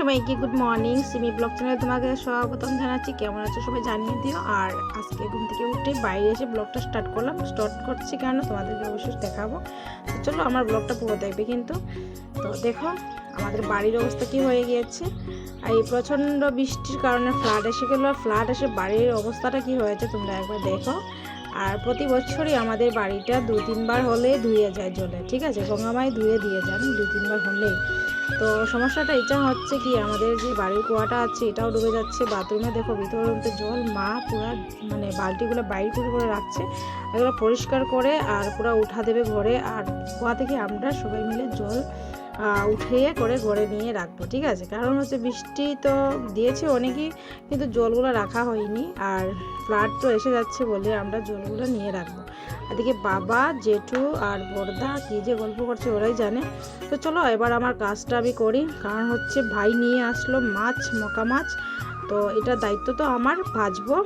সবাইকে good morning Simi blog চ্যানেলে তোমাকে স্বাগতম জানাচ্ছি। কেমন আছো সবাই জানিয়ে দিও। আর আজকে ঘুম থেকে উঠে বাইরে এসে ব্লগটা স্টার্ট করলাম। স্টার্ট করছি কেন? তোমাদেরকে অবশ্যই দেখাবো। তো চলো আমার ব্লগটা পুরো দেখবে কিন্তু। তো দেখো, আমাদের বাড়ির অবস্থা কি হয়ে গিয়েছে। আর এই প্রচণ্ড বৃষ্টির কারণে ফ্লাড এসে গেলো। ফ্লাড এসে বাড়ির অবস্থাটা কি হয়েছে তোমরা একবার দেখো। আর প্রতি বছরই আমাদের বাড়িটা দু তিনবার হলে ধুয়ে যায় জলে, ঠিক আছে? গঙ্গামায় ধুয়ে দিয়ে যান দু তিনবার হলেই। তো সমস্যাটা এটা হচ্ছে কি, আমাদের যে বাড়ির কুয়াটা আছে এটাও ডুবে যাচ্ছে, বাথরুমে দেখো ভিতরে জল মা পুরা মানে বালতিগুলো বাইরে করে করে রাখছে, এগুলো পরিষ্কার করে আর পুরো উঠা দেবে ঘরে, আর কুয়া থেকে আমরা সবাই মিলে জল উঠিয়ে করে ঘরে নিয়ে রাখব, ঠিক আছে? কারণ হচ্ছে বৃষ্টি তো দিয়েছে অনেকই, কিন্তু জলগুলো রাখা হয়নি আর ফ্লাড তো এসে যাচ্ছে বলে আমরা জলগুলো নিয়ে রাখব। এদিকে বাবা, জেঠু আর বর্দা কী যে গল্প করছে ওরাই জানে। তো চলো এবার আমার কাজটা আমি করি, কারণ হচ্ছে ভাই নিয়ে আসলো মাছ, মকা মাছ। তো এটা দায়িত্ব তো আমার, ভাজবো।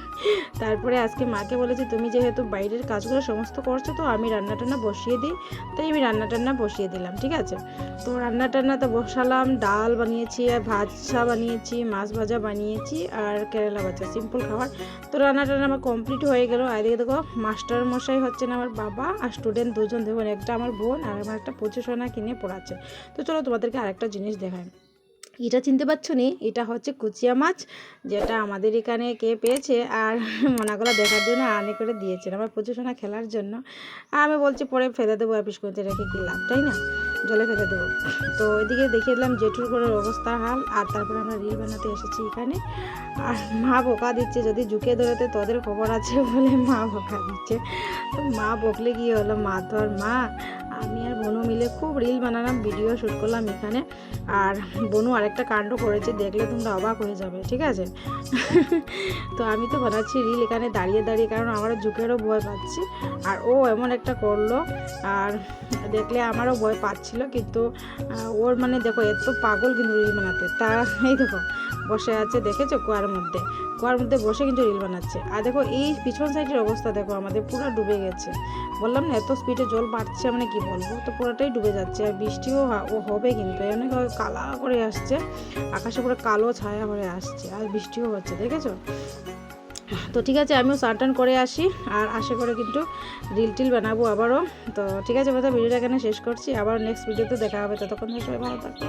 তারপরে আজকে মাকে বলেছি, তুমি যেহেতু বাইরের কাজগুলো সমস্ত করছ, তো আমি রান্না টান্না বসিয়ে দিই। তাই আমি রান্না টান্না বসিয়ে দিলাম, ঠিক আছে? তো রান্না টান্না তো বসালাম, ডাল বানিয়েছি, আর ভাজা বানিয়েছি, মাছ ভাজা বানিয়েছি, আর কেরালা ভাজা, সিম্পল খাবার। তো রান্না টান্না আমার কমপ্লিট হয়ে গেল। আর এদিকে দেখো মাস্টার মশাই হচ্ছেন আমার বাবা আর স্টুডেন্ট দুজন। দেখুন, একটা আমার বোন আর আমার একটা প্রচুর সোনা কিনে পড়াচ্ছে। তো চলো তোমাদেরকে আরেকটা জিনিস দেখাই। এটা চিনতে পারছ নি? এটা হচ্ছে কুচিয়া মাছ, যেটা আমাদের এখানে কে পেয়েছে আর মনাগুলো দেখার জন্য আনে করে দিয়েছেন। আমার প্রচুর সোনা খেলার জন্য। আর আমি বলছি, পরে ফেলে দেবো অফিস করতে রেখে কি লাভ? তাই না? জলে ফেলে দেবো। তো ওইদিকে দেখিয়ে দিলাম জেঠুর ঘরের অবস্থা হাল, আর তারপরে আমরা রিল বানাতে এসেছি এখানে। আর মা বোকা দিচ্ছে, যদি ঝুঁকে ধরেতে তোদের খবর আছে বলে মা বোকা দিচ্ছে। তো মা বকলে কি হলো? মা তো আর মা। আমি আর বনু মিলে খুব রিল বানালাম ভিডিও শ্যুট করলাম এখানে। আর বনু আরেকটা কাণ্ড করেছে, দেখলে তোমরা অবাক হয়ে যাবে, ঠিক আছে? তো আমি তো বানাচ্ছি রিল এখানে দাঁড়িয়ে দাঁড়িয়ে, কারণ আমারও ঝুঁকেরও ভয় পাচ্ছি। আর ও এমন একটা করল, আর দেখলে আমারও ভয় পাচ্ছিল, কিন্তু ওর মানে দেখো, এত পাগল কিন্তু রিল বানাতে। তা, এই দেখো, বসে আছে, দেখেছ কুয়ার মধ্যে? কুয়ার মধ্যে বসে কিন্তু রিল বানাচ্ছে। আর দেখো, এই পিছন সাইডের অবস্থা দেখো, আমাদের পুরো ডুবে গেছে। বললাম না, এত স্পিডে জল বাড়ছে মানে কি বলব? তো পুরোটাই ডুবে যাচ্ছে। আর বৃষ্টিও ও হবে কিন্তু অনেক কালা করে আসছে। আকাশে পুরো কালো ছায়া হয়ে আসছে, আর বৃষ্টিও হচ্ছে, দেখেছ? তো ঠিক আছে, আমিও স্নান টান করে আসি, আর আশা করে কিন্তু রিল টিল বানাবো আবারও। তো ঠিক আছে কথা ভিডিওটা এখানে শেষ করছি। আবার নেক্সট ভিডিওতে দেখা হবে। ততক্ষণ সবাই ভালো থাকো।